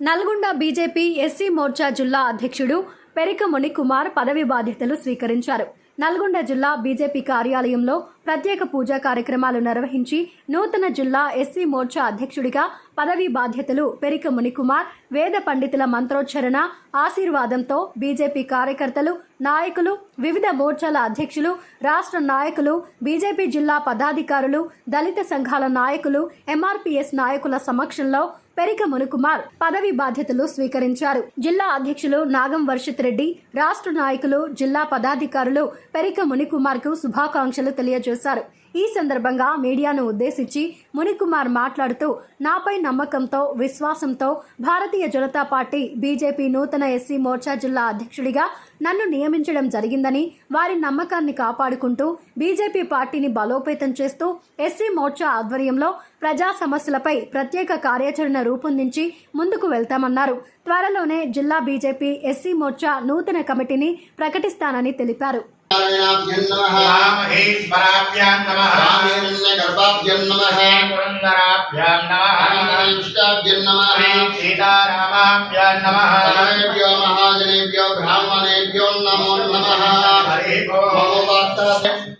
Nalgonda BJP SC Morcha జిల్లా అధ్యక్షుడు పెరిక కుమార్ పదవి బాధ్యతలు స్వీకరించారు. నల్గొండ జిల్లా బీజేపీ కార్యాలయంలో ప్రత్యేక పూజా కార్యక్రమాలు నిర్వహించి నూతన జిల్లా ఎస్సీ మోర్చా అధ్యక్షుడిగా పదవీ బాధ్యతలు పెరిక మునికుమార్ వేద పండితుల మంత్రోచ్చరణ ఆశీర్వాదంతో బీజేపీ కార్యకర్తలు నాయకులు వివిధ మోర్చాల అధ్యక్షులు రాష్ట్ర నాయకులు బీజేపీ జిల్లా పదాధికారులు దళిత సంఘాల నాయకులు ఎంఆర్పీఎస్ నాయకుల సమక్షంలో పెరిక కుమార్ పదవి బాధ్యతలు స్వీకరించారు. జిల్లా అధ్యక్షులు నాగం వర్షిత్ రెడ్డి రాష్ట్ర నాయకులు జిల్లా పదాధికారులు పెరిక మునికుమార్కు శుభాకాంక్షలు తెలియజేశారు. ఈ సందర్భంగా మీడియాను ఉద్దేశించి మునికుమార్ మాట్లాడుతూ నాపై నమ్మకంతో విశ్వాసంతో భారతీయ జనతా పార్టీ బీజేపీ నూతన ఎస్సీ మోర్చా జిల్లా అధ్యక్షుడిగా నన్ను నియమించడం జరిగిందని వారి నమ్మకాన్ని కాపాడుకుంటూ బీజేపీ పార్టీని బలోపేతం చేస్తూ ఎస్సీ మోర్చా ఆధ్వర్యంలో ప్రజా సమస్యలపై ప్రత్యేక కార్యాచరణ రూపొందించి ముందుకు వెళ్తామన్నారు. త్వరలోనే జిల్లా బీజేపీ ఎస్సీ మోర్చా నూతన కమిటీని ప్రకటిస్తానని తెలిపారు. रामेश्वराभ्याम नमः। रामेन्द्र गर्भाभ्याम नमः। पुरंदराभ्याम नमः। अनुष्ठाभ्याम नमः। सीतारामाभ्याम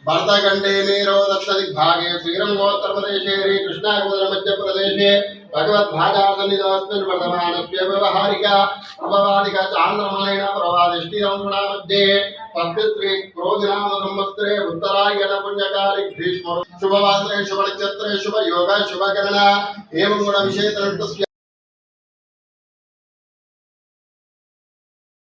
भरतखंडे नीरो दत्तदिग्भागे श्रीरं गोत्रप्रदेशे श्रीकृष्णागोत्र मध्यप्रदेशे भगवद्भागार्थनिदमस्मिन् वर्धमानस्य व्यवहारिका प्रभवादिका चान्द्रमलेन प्रभादिष्टिरं मध्ये పత్రిత్రి క్రోధినామ సంవత్సరే ఉత్తరాయణ పుణ్యకాలి భీష్మ శుభవాసరే శుభనక్షత్రే శుభ యోగ శుభకరణ ఏవం గుణ విశేష